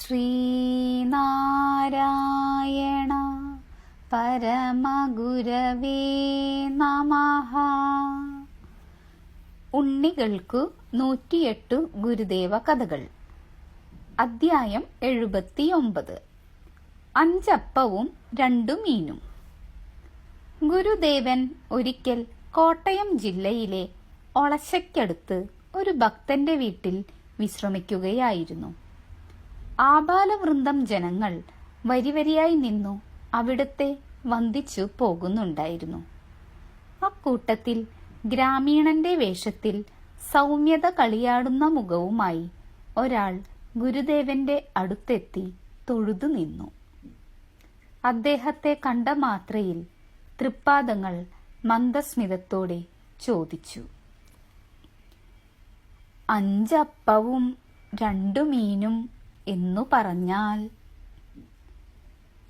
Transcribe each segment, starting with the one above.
ശ്രീനാരായണ പരമഗുരവേ നമ. ഉണ്ണികൾക്കു നൂറ്റിയെട്ടു ഗുരുദേവ കഥകൾ. അദ്ധ്യായം എഴുപത്തിയൊമ്പത്. അഞ്ചപ്പവും രണ്ടു മീനും. ഗുരുദേവൻ ഒരിക്കൽ കോട്ടയം ജില്ലയിലെ ഒളശയ്ക്കടുത്ത് ഒരു ഭക്തന്റെ വീട്ടിൽ വിശ്രമിക്കുകയായിരുന്നു. ആബാലവൃന്ദം ജനങ്ങൾ വരിവരിയായി നിന്നു അവിടത്തെ വന്ദിച്ചു പോകുന്നുണ്ടായിരുന്നു. അക്കൂട്ടത്തിൽ ഗ്രാമീണന്റെ വേഷത്തിൽ സൗമ്യത കളിയാടുന്ന മുഖവുമായി ഒരാൾ ഗുരുദേവന്റെ അടുത്തെത്തി തൊഴുതു നിന്നു. അദ്ദേഹത്തെ കണ്ട മാത്രയിൽ തൃപ്പാദങ്ങൾ മന്ദസ്മിതത്തോടെ ചോദിച്ചു. അഞ്ചപ്പവും രണ്ടു മീനും എന്നു പറഞ്ഞാൽ.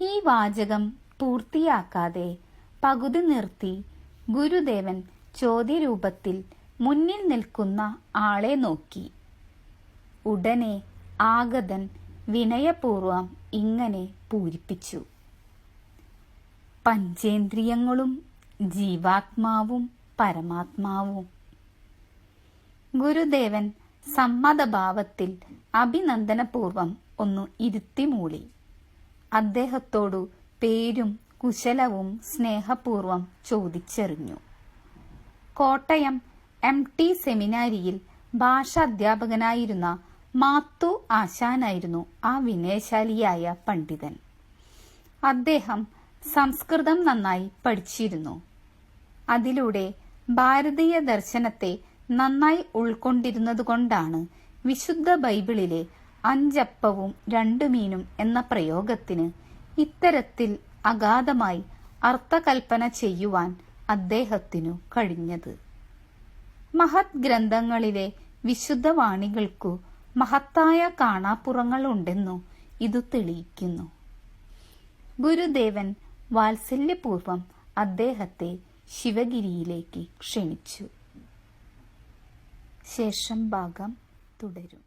ഈ വാചകം പൂർത്തിയാക്കാതെ പകുതി നിർത്തി ഗുരുദേവൻ ചോദ്യരൂപത്തിൽ മുന്നിൽ നിൽക്കുന്ന ആളെ നോക്കി. ഉടനെ ആഗതൻ വിനയപൂർവം ഇങ്ങനെ പൂരിപ്പിച്ചു. പഞ്ചേന്ദ്രിയങ്ങളും ജീവാത്മാവും പരമാത്മാവും. ഗുരുദേവൻ സമ്മതഭാവത്തിൽ അഭിനന്ദനപൂർവം ഒന്ന് ഇരുത്തി മൂളി. അദ്ദേഹത്തോടു പേരും കുശലവും സ്നേഹപൂർവം ചോദിച്ചെറിഞ്ഞു. കോട്ടയം എം ടി സെമിനാരിയിൽ ഭാഷാധ്യാപകനായിരുന്ന മാത്തു ആശാനായിരുന്നു ആ വിനയശാലിയായ പണ്ഡിതൻ. അദ്ദേഹം സംസ്കൃതം നന്നായി പഠിച്ചിരുന്നു. അതിലൂടെ ഭാരതീയ ദർശനത്തെ നന്നായി ഉൾക്കൊണ്ടിരുന്നതുകൊണ്ടാണ് വിശുദ്ധ ബൈബിളിലെ അഞ്ചപ്പവും രണ്ടു മീനും എന്ന പ്രയോഗത്തിന് ഇത്തരത്തിൽ അഗാധമായി അർത്ഥകൽപ്പന ചെയ്യുവാൻ അദ്ദേഹത്തിനു കഴിഞ്ഞത്. മഹത് ഗ്രന്ഥങ്ങളിലെ വിശുദ്ധ വാണികൾക്കു മഹത്തായ കാണാപ്പുറങ്ങൾ ഉണ്ടെന്നു ഇതു തെളിയിക്കുന്നു. ഗുരുദേവൻ വാത്സല്യപൂർവം അദ്ദേഹത്തെ ശിവഗിരിയിലേക്ക് ക്ഷണിച്ചു. ശേഷം ഭാഗം തുടരും.